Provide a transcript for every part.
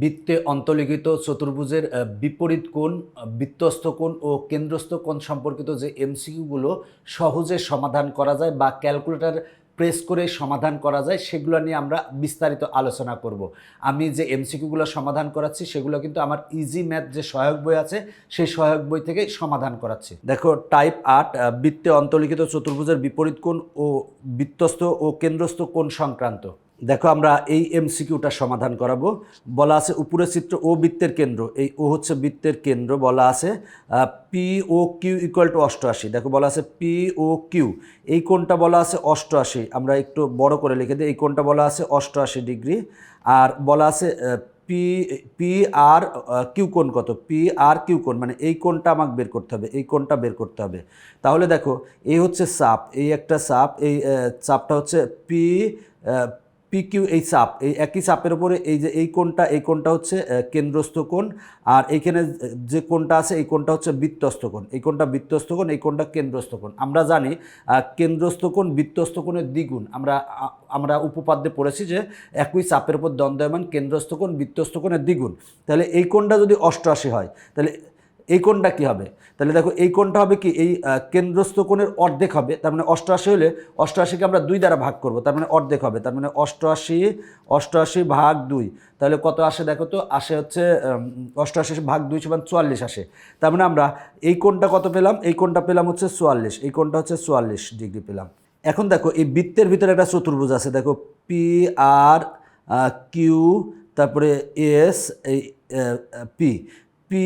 বৃত্তে অন্তর্লিখিত চতুর্ভুজের বিপরীত কোণ বৃত্তস্থ কোণ ও কেন্দ্রস্থ কোণ সম্পর্কিত যে এমসিকিউগুলো সহজে সমাধান করা যায় বা ক্যালকুলেটার প্রেস করে সমাধান করা যায়, সেগুলো নিয়ে আমরা বিস্তারিত আলোচনা করব। আমি যে এমসিকিউগুলো সমাধান করাচ্ছি, সেগুলো কিন্তু আমার ইজি ম্যাথ যে সহায়ক বই আছে, সেই সহায়ক বই থেকে সমাধান করাচ্ছি। দেখো টাইপ আট বৃত্তে অন্তর্লিখিত চতুর্ভুজের বিপরীত কোণ ও বৃত্তস্থ ও কেন্দ্রস্থ কোণ সংক্রান্ত। দেখো, আমরা এই এমসিকিউটা সমাধান করাবো। বলা আছে উপরের চিত্র ও বৃত্তের কেন্দ্র। এই ও হচ্ছে বৃত্তের কেন্দ্র, বলা আছে P O Q equal to অষ্টআশি। দেখো, বলা আছে পি ও কিউ এই কোণটা বলা আছে অষ্টআশি। আমরা একটু বড় করে লিখে দিই। এই কোণটা বলা আছে অষ্টআশি ডিগ্রি। আর বলা আছে পি পি আর কিউ কোণ কত? পি আর কিউ কোণ। মানে এই কোণটা আমাকে বের করতে হবে। এই কোণটা বের করতে হবে। তাহলে দেখো, এই হচ্ছে চাপ এই একটা চাপ এই চাপটা হচ্ছে পি পি কিউ এই চাপ এই একই চাপের উপরে এই যে এই কোণটা এই কোণটা হচ্ছে কেন্দ্রস্থ কোণ, আর এইখানে যে কোণটা আছে, এই কোণটা হচ্ছে বৃত্তস্থ কোণ। এই কোণটা বৃত্তস্থ কোণ, এই কোণটা কেন্দ্রস্থ কোণ। আমরা জানি কেন্দ্রস্থ কোণ বৃত্তস্থ কোণের দ্বিগুণ। আমরা আমরা উপপাদ্যে পড়েছি যে একই চাপের উপর দ্বন্দ্বয়মান কেন্দ্রস্থ কোণ বৃত্তস্থ কোণের দ্বিগুণ। তাহলে এই কোণটা যদি অষ্টআশি হয়, তাহলে এই কোণটা কি হবে? তাহলে দেখো এই কোণটা হবে কি? এই কেন্দ্রস্থ কোণের অর্ধেক হবে, তার মানে অষ্টআশি হলে অষ্টআশিকে আমরা দুই দ্বারা ভাগ করব, তার মানে অর্ধেক হবে, তার মানে অষ্টআশি অষ্টআশি ভাগ দুই। তাহলে কত আসে দেখো তো? আসে হচ্ছে অষ্টআশি ভাগ দুই সমান চুয়াল্লিশ আসে। তার মানে আমরা এই কোণটা কত পেলাম? এই কোণটা পেলাম হচ্ছে চুয়াল্লিশ, এই কোণটা হচ্ছে চুয়াল্লিশ ডিগ্রি পেলাম। এখন দেখো এই বৃত্তের ভিতরে একটা চতুর্ভুজ আছে, দেখো পি আর কিউ তারপরে এস এই P P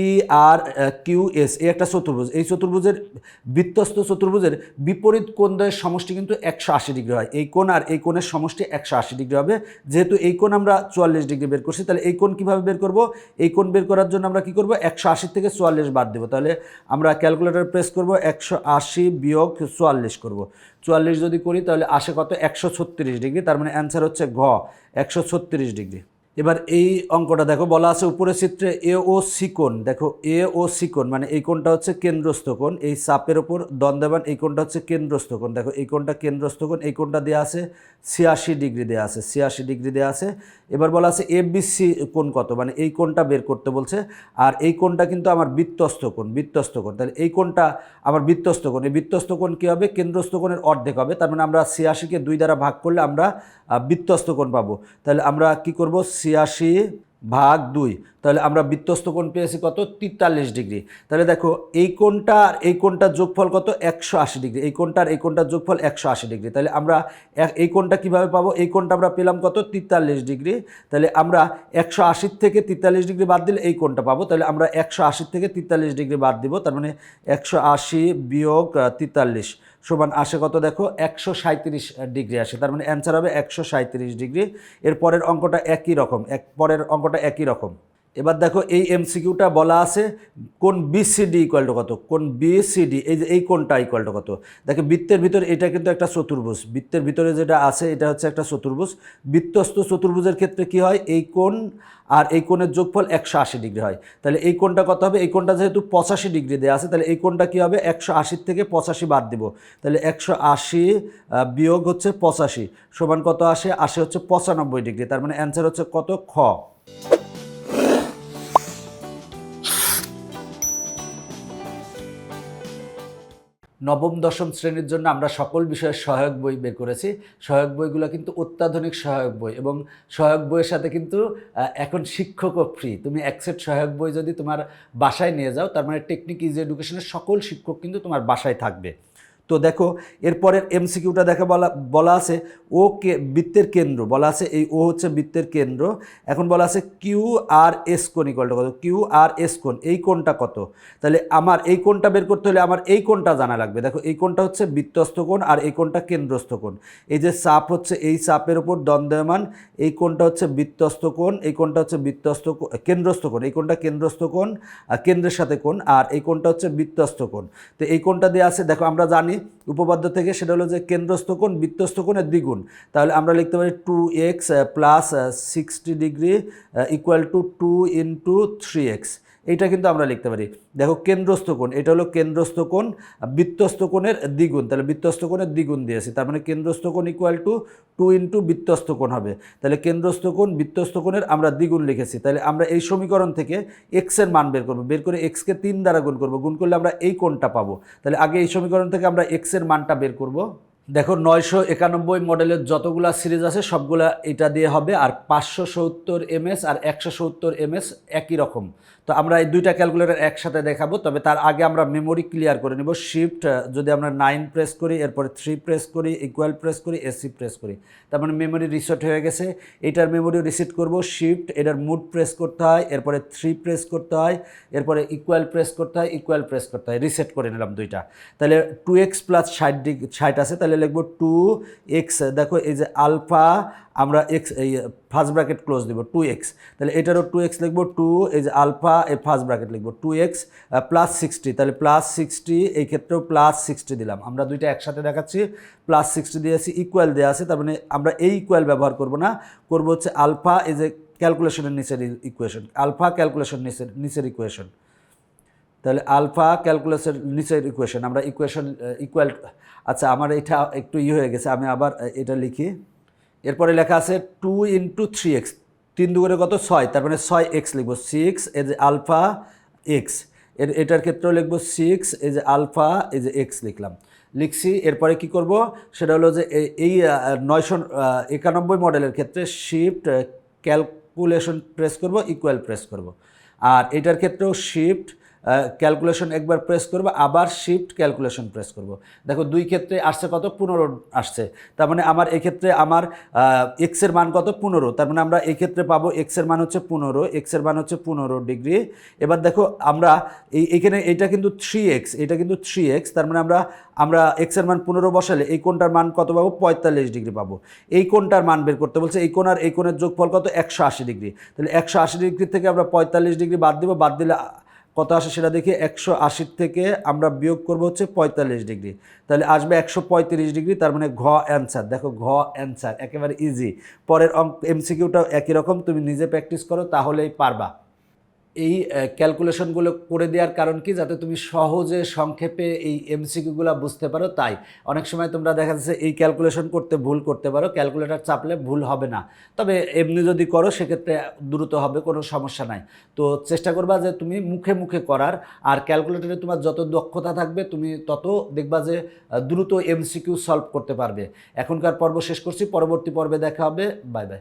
R Q S এই একটা চতুর্ভুজ। এই চতুর্ভুজের বৃত্তস্থ চতুর্ভুজের বিপরীত কোণদ্বয়ের সমষ্টি কিন্তু একশো আশি ডিগ্রি হয়। এই কোণ আর এই কোণের সমষ্টি একশো আশি ডিগ্রি হবে। যেহেতু এই কোণ আমরা চুয়াল্লিশ ডিগ্রি বের করছি, তাহলে এই কোণ কীভাবে বের করব? এই কোণ বের করার জন্য আমরা কী করব? একশো আশি থেকে চুয়াল্লিশ বাদ দেবো। তাহলে আমরা ক্যালকুলেটর প্রেস করব, একশো আশি বিয়োগ চুয়াল্লিশ করব। চুয়াল্লিশ যদি করি, তাহলে আসে কত? একশো ছত্রিশ ডিগ্রি। তার মানে অ্যান্সার হচ্ছে ঘ। একশো ছত্রিশ ডিগ্রি। এবার এই অঙ্কটা দেখো, বলা আছে উপরের চিত্রে এ ও সি কোণ। দেখো, এ ও সি কোণ মানে এই কোণটা হচ্ছে কেন্দ্রস্থ কোণ, এই সাপের ওপর দ্বন্দ্ববান এই কোণটা হচ্ছে কেন্দ্রস্থ কোণ। দেখো, এই কোণটা কেন্দ্রস্থ কোণ, এই কোণটা দেওয়া আছে ছিয়াশি ডিগ্রি দেওয়া আছে, ছিয়াশি ডিগ্রি দেওয়া আছে। এবার বলা আছে এ সি কোণ কত মানে এই কোণটা বের করতে বলছে, আর এই কোণটা কিন্তু আমার বৃত্তস্থ কোণ বৃত্তস্থ কোণ। তাহলে এই কোণটা আমার বৃত্তস্থ কোণ, এই বৃত্তস্থ কোণ কী হবে? কেন্দ্রস্থ কোণের অর্ধেক হবে, তার মানে আমরা ছিয়াশিকে দুই দ্বারা ভাগ করলে আমরা বৃত্তস্থ কোণ পাবো। তাহলে আমরা কি করব? ছিয়াশি ভাগ দুই। তাহলে আমরা বৃত্তস্থ কোণ পেয়েছি কত? তেতাল্লিশ ডিগ্রি। তাহলে দেখো, এই কোণটা আর এই কোণটার যোগফল কত? একশো আশি ডিগ্রি। এই কোণটার এই কোণটার যোগফল একশো আশি ডিগ্রি। তাহলে আমরা এই কোণটা কীভাবে পাবো? এই কোণটা আমরা পেলাম কত? তেতাল্লিশ ডিগ্রি। তাহলে আমরা একশো আশির থেকে তেতাল্লিশ ডিগ্রি বাদ দিলে এই কোণটা পাবো। তাহলে আমরা একশো আশির থেকে তেতাল্লিশ ডিগ্রি বাদ দিব। তার মানে একশো আশি বিয়োগ তেতাল্লিশ সমান আসে কত দেখো? একশো সাঁত্রিশ ডিগ্রি আসে। তার মানে অ্যান্সার হবে একশো সাঁত্রিশ ডিগ্রি। এর পরের অঙ্কটা একই রকম। এক, পরের অঙ্কটা একই রকম। এবার দেখো এই এমসিকিউটা বলা আছে, কোন বিসিডি ইকুয়াল টু কত? কোন বিসিডি এই যে, এই কোনটা ইকুয়াল টু কত? দেখো বৃত্তের ভিতরে এটা কিন্তু একটা চতুর্ভুজ। বৃত্তের ভিতরে যেটা আছে, এটা হচ্ছে একটা চতুর্ভুজ। বৃত্তস্থ চতুর্ভুজের ক্ষেত্রে কি হয়? এই কোণ আর এই কোণের যোগফল একশো আশি ডিগ্রি হয়। তাহলে এই কোণটা কত হবে? এই কোণটা যেহেতু পঁচাশি ডিগ্রি দেওয়া আছে, তাহলে এই কোণটা কী হবে? একশো আশির থেকে পঁচাশি বাদ দিব। তাহলে একশো আশি বিয়োগ হচ্ছে পঁচাশি। সমান কত আসে? আসে হচ্ছে পঁচানব্বই ডিগ্রি। তার মানে অ্যান্সার হচ্ছে কত? খ। নবম, দশম শ্রেণির জন্য আমরা সকল বিষয়ে সহায়ক বই বের করেছি। সহায়ক বইগুলো কিন্তু অত্যাধুনিক সহায়ক বই এবং সহায়ক বইয়ের সাথে কিন্তু এখন শিক্ষকও ফ্রি তুমি একসেট সহায়ক বই যদি তোমার বাসায় নিয়ে যাও, তার মানে টেকনিক ইজ এডুকেশনের সকল শিক্ষক কিন্তু তোমার বাসায় থাকবে। তো দেখো এরপরের এমসিকিউটা দেখে বলা বলা আছে ও কে বৃত্তের কেন্দ্র বলা আছে এই ও হচ্ছে বৃত্তের কেন্দ্র এখন বলা আছে কিউ আর এস কোণ ইকুয়ালটা কত কিউ আর এস কোন এই কোনটা কত তাহলে আমার এই কোনটা বের করতে হলে আমার এই কোনটা জানা লাগবে দেখো এই কোনটা হচ্ছে বৃত্তস্থ কোণ আর এই কোনটা কেন্দ্রস্থ কোণ এই যে চাপ হচ্ছে এই চাপের উপর দ্বন্দ্বমান এই কোনটা হচ্ছে বৃত্তস্থ কোণ এই কোনটা হচ্ছে বৃত্তস্থ কেন্দ্রস্থ কোণ এই কোনটা কেন্দ্রস্থ কোণ আর কেন্দ্রের সাথে কোণ আর এই কোনটা হচ্ছে বৃত্তস্থ কোণ তো এই কোনটা দেওয়া আছে দেখো আমরা জানি উপপাদ্য থেকে সেটা হলো যে কেন্দ্রস্থ কোণ, বৃত্তস্থ কোণের দ্বিগুণ। তাহলে আমরা লিখতে পারি two x plus sixty degree equal to two into three x এইটা কিন্তু আমরা লিখতে পারি। দেখো, কেন্দ্রস্থ কোণ, এটা হলো কেন্দ্রস্থ কোণ, বৃত্তস্থ কোণের দ্বিগুণ। তাহলে বৃত্তস্থ কোণের দ্বিগুণ দিয়েছি তার মানে কেন্দ্রস্থ কোণ ইকুয়াল টু টু ইন্টু বৃত্তস্থ কোণ হবে। তাহলে কেন্দ্রস্থ কোণ, বৃত্তস্থ কোণের আমরা দ্বিগুণ লিখেছি। তাহলে আমরা এই সমীকরণ থেকে এক্সের মান বের করব, বের করে এক্সকে তিন দ্বারা গুণ করব। গুণ করলে আমরা এই কোণটা পাবো। তাহলে আগে এই সমীকরণ থেকে আমরা এক্সের মানটা বের করব। দেখো, নয়শো একানব্বই মডেলের যতগুলা সিরিজ আছে, সবগুলা এটা দিয়ে হবে, আর পাঁচশো সত্তর এমএস আর একশো সত্তর এমএস একই রকম। তো আমরা এই দুইটা ক্যালকুলেটর একসাথে দেখাবো, তবে তার আগে আমরা মেমোরি ক্লিয়ার করে নেব। শিফট যদি আমরা নাইন প্রেস করি, এরপরে থ্রি প্রেস করি ইকুয়াল প্রেস করি এসি প্রেস করি। তার মানে মেমোরি রিসেট হয়ে গেছে। এটার মেমোরি রিসেট করব শিফট এটার মুড প্রেস করতে হয়, এরপরে থ্রি প্রেস করতে হয়, এরপরে ইকুয়াল প্রেস করতে হয় ইকুয়াল প্রেস করতে হয়। রিসেট করে নিলাম দুইটা। তাহলে টু এক্স প্লাস ষাট ডিগ্রি, ষাট আছে, তাহলে লিখব টু এক্স দেখো এই যে আলফা আমরা এক্স এই ফার্স্ট ব্র্যাকেট ক্লোজ দেবো টু এক্স তাহলে এটারও টু এক্স লিখব টু এই যে আলফা এই ফার্স্ট ব্র্যাকেট লিখব টু এক্স প্লাস সিক্সটি তাহলে প্লাস সিক্সটি এই ক্ষেত্রেও প্লাস সিক্সটি দিলাম। আমরা দুইটা একসাথে দেখাচ্ছি প্লাস সিক্সটি দিয়ে দিয়েছি ইকুয়াল দেওয়া আছে, তার মানে আমরা এই ইকুয়াল ব্যবহার করব না, করব হচ্ছে আলফা এই যে ক্যালকুলেশনের নিচের ইকুয়েশন আলফা ক্যালকুলেশন নিচের নিচের ইকুয়েশন তাহলে আলফা ক্যালকুলেশন নিচের ইকুয়েশন আমরা ইকুয়েশন ইকুয়াল আচ্ছা আমার এটা একটু ই হয়ে গেছে, আমি আবার এটা লিখি। এরপরে লেখা আছে টু ইন্টু থ্রি এক্স তিন দুগুণে কত? ছয়, তার মানে ছয় এক্স লিখব। সিক্স এই যে আলফা এক্সের, এটার ক্ষেত্রেও লিখব সিক্স এই যে আলফা, এই যে এক্স লিখলাম। লিখছি, এরপরে কি করব? সেটা হলো যে এই নয়শো একানব্বই মডেলের ক্ষেত্রে শিফট ক্যালকুলেশন প্রেস করব ইকুয়াল প্রেস করব। আর এটার ক্ষেত্রেও শিফট ক্যালকুলেশন একবার প্রেস করব, আবার শিফট ক্যালকুলেশন প্রেস করব। দেখো, দুই ক্ষেত্রে আসছে কত? পনেরো আসছে। তার মানে আমার এক্ষেত্রে আমার এক্সের মান কত? পনেরো। তার মানে আমরা এই ক্ষেত্রে পাবো এক্সের মান হচ্ছে পনেরো এক্সের মান হচ্ছে পনেরো ডিগ্রি। এবার দেখো, আমরা এই, এখানে এটা কিন্তু থ্রি এক্স এটা কিন্তু থ্রি এক্স তার মানে আমরা আমরা এক্সের মান পনেরো বসালে এই কোনটার মান কত পাবো? পঁয়তাল্লিশ ডিগ্রি পাবো। এই কোণটার মান বের করতে বলছে, এই কোণ আর এই কোণের যোগফল কত? একশো আশি ডিগ্রি। তাহলে একশো আশি ডিগ্রি থেকে আমরা পঁয়তাল্লিশ ডিগ্রি বাদ দিব, বাদ দিলে কত আসে সেটা দেখি? একশো আশির থেকে আমরা বিয়োগ করব হচ্ছে পঁয়তাল্লিশ ডিগ্রি। তাহলে আসবে একশো পঁয়ত্রিশ ডিগ্রি, তার মানে ঘ অ্যান্সার। দেখো ঘ অ্যান্সার, একেবারে ইজি পরের অঙ্ক এমসিকিউটাও একই রকম, তুমি নিজে প্র্যাকটিস করো, তাহলেই পারবা। এই ক্যালকুলেশনগুলো করে দেওয়ার কারণ কি? যাতে তুমি সহজে সংক্ষেপে এই এমসিকিউগুলো বুঝতে পারো। তাই অনেক সময় তোমরা দেখা যাচ্ছে এই ক্যালকুলেশন করতে ভুল করতে পারো। ক্যালকুলেটর চাপলে ভুল হবে না। তবে এমনি যদি করো, সেক্ষেত্রে দ্রুত হবে, কোনো সমস্যা নাই। তো চেষ্টা করবা যে তুমি মুখে মুখে করার। আর ক্যালকুলেটরে তোমার যত দক্ষতা থাকবে, তুমি তত দেখবা যে দ্রুত এমসিকিউ সলভ করতে পারবে। এখনকার পর্ব শেষ করছি। পরবর্তী পর্বে দেখা হবে। Bye bye